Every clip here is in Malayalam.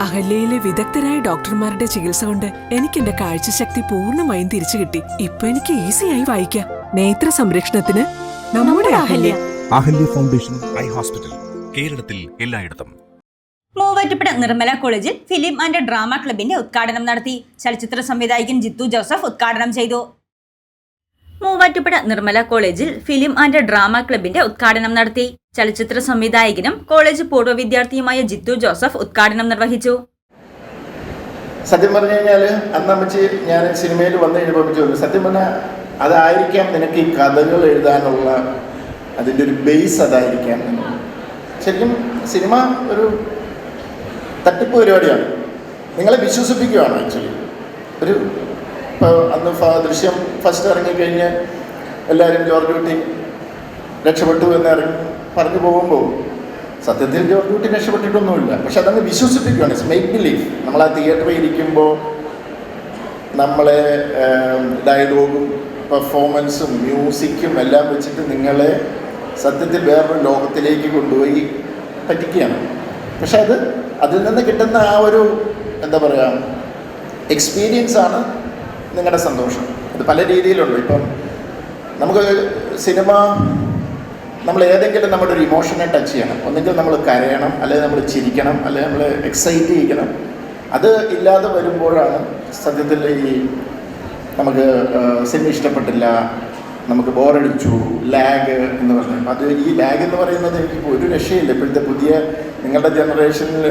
അഹല്യയിലെ വിദഗ്ധരായ ഡോക്ടർമാരുടെ ചികിത്സ കൊണ്ട് എനിക്ക് എന്റെ കാഴ്ചശക്തി പൂർണമായും തിരിച്ചു കിട്ടി. ഇപ്പൊ എനിക്ക് ഈസിയായി വായിക്കാം. നേത്ര സംരക്ഷണത്തിന് നമ്മുടെ Ahalya. Ahalya foundation eye hospital കേരളത്തിൽ എല്ലായിടത്തും. മൂവാറ്റുപുഴ നിർമ്മല കോളേജിൽ ഫിലിം ആൻഡ് ഡ്രാമ ക്ലബിന്റെ ഉദ്ഘാടനം നടത്തി. ചലച്ചിത്ര സംവിധായകൻ ജിത്തു ജോസഫ് ഉദ്ഘാടനം ചെയ്തു. മൂവാറ്റുപുഴ നിർമ്മല കോളേജിൽ ഫിലിം ആൻഡ് ഡ്രാമ ക്ലബിന്റെ ഉദ്ഘാടനം നടത്തി. ചലച്ചിത്ര സംവിധായകനും കോളേജ് പൂർവ വിദ്യാർത്ഥിയുമായ ജിത്തു ജോസഫ് ഉദ്ഘാടനം നിർവഹിച്ചു. സത്യം പറഞ്ഞു കഴിഞ്ഞാൽ അന്ന് അമ്മച്ചി ഞാൻ സിനിമയിൽ വന്നു കഴിഞ്ഞപ്പോൾ ചോദിച്ചു സത്യം പറഞ്ഞാൽ അതായിരിക്കാം നിനക്ക് ഈ കഥകൾ എഴുതാനുള്ള അതിന്റെ ഒരു ബേസ് അതായിരിക്കാം ശരിക്കും സിനിമ ഒരു തട്ടിപ്പ് പരിപാടിയാണ്. നിങ്ങളെ വിശ്വസിപ്പിക്കുകയാണ് ആക്ച്വലി ഒരു ഇപ്പോൾ അന്ന് ദൃശ്യം ഫസ്റ്റ് ഇറങ്ങിക്കഴിഞ്ഞ് എല്ലാവരും ജോർജ് കുട്ടി രക്ഷപ്പെട്ടു എന്ന് പറഞ്ഞു പോകുമ്പോൾ സത്യത്തിൽ ജോർജ് കുട്ടി രക്ഷപ്പെട്ടിട്ടൊന്നുമില്ല. പക്ഷെ അതങ്ങ് വിശ്വസിപ്പിക്കുകയാണ് ഇറ്റ്സ് മേക്ക് ബിലീഫ് നമ്മൾ ആ തിയേറ്ററിൽ ഇരിക്കുമ്പോൾ നമ്മളെ ഡയലോഗും പെർഫോമൻസും മ്യൂസിക്കും എല്ലാം വെച്ചിട്ട് നിങ്ങളെ സത്യത്തിൽ വേറൊരു ലോകത്തിലേക്ക് കൊണ്ടുപോയി പറ്റിക്കുകയാണ്. പക്ഷെ അത് അതിൽ നിന്ന് കിട്ടുന്ന ആ ഒരു എന്താ പറയുക എക്സ്പീരിയൻസ് ആണ് നിങ്ങളുടെ സന്തോഷം. അത് പല രീതിയിലുണ്ട്. ഇപ്പം നമുക്ക് സിനിമ നമ്മൾ ഏതെങ്കിലും നമ്മുടെ ഒരു ഇമോഷനെ ടച്ച് ചെയ്യണം. ഒന്നെങ്കിൽ നമ്മൾ കരയണം അല്ലെങ്കിൽ നമ്മൾ ചിരിക്കണം അല്ലെങ്കിൽ നമ്മൾ എക്സൈറ്റ് ചെയ്യിക്കണം. അത് ഇല്ലാതെ വരുമ്പോഴാണ് സത്യത്തിൽ ഈ നമുക്ക് സിനിമ ഇഷ്ടപ്പെട്ടില്ല നമുക്ക് ബോറടിച്ചു ലാഗ് എന്ന് പറഞ്ഞു അത് ഈ ലാഗ് എന്ന് പറയുന്നത് ഇപ്പോൾ ഒരു രക്ഷയില്ല. ഇപ്പോഴത്തെ പുതിയ നിങ്ങളുടെ ജനറേഷനിൽ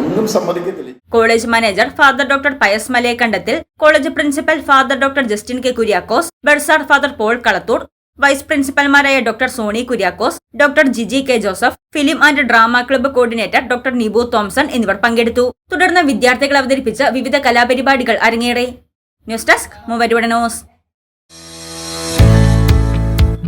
ഒന്നും സമ്മതിക്കത്തില്ല. College manager father doctor Pius Malayakkandathil college principal father doctor Justin K Kuriakose bursar father Paul Kalathur vice പ്രിൻസിപ്പൽമാരായ doctor Soni Kuriakose doctor Jiji K Joseph film and drama club coordinator doctor Nibu Thomson എന്നിവർ പങ്കെടുത്തു. തുടർന്ന് വിദ്യാർത്ഥികൾ അവതരിപ്പിച്ച വിവിധ കലാപരിപാടികൾ അരങ്ങേറി. News desk മൂവരുവടനോസ്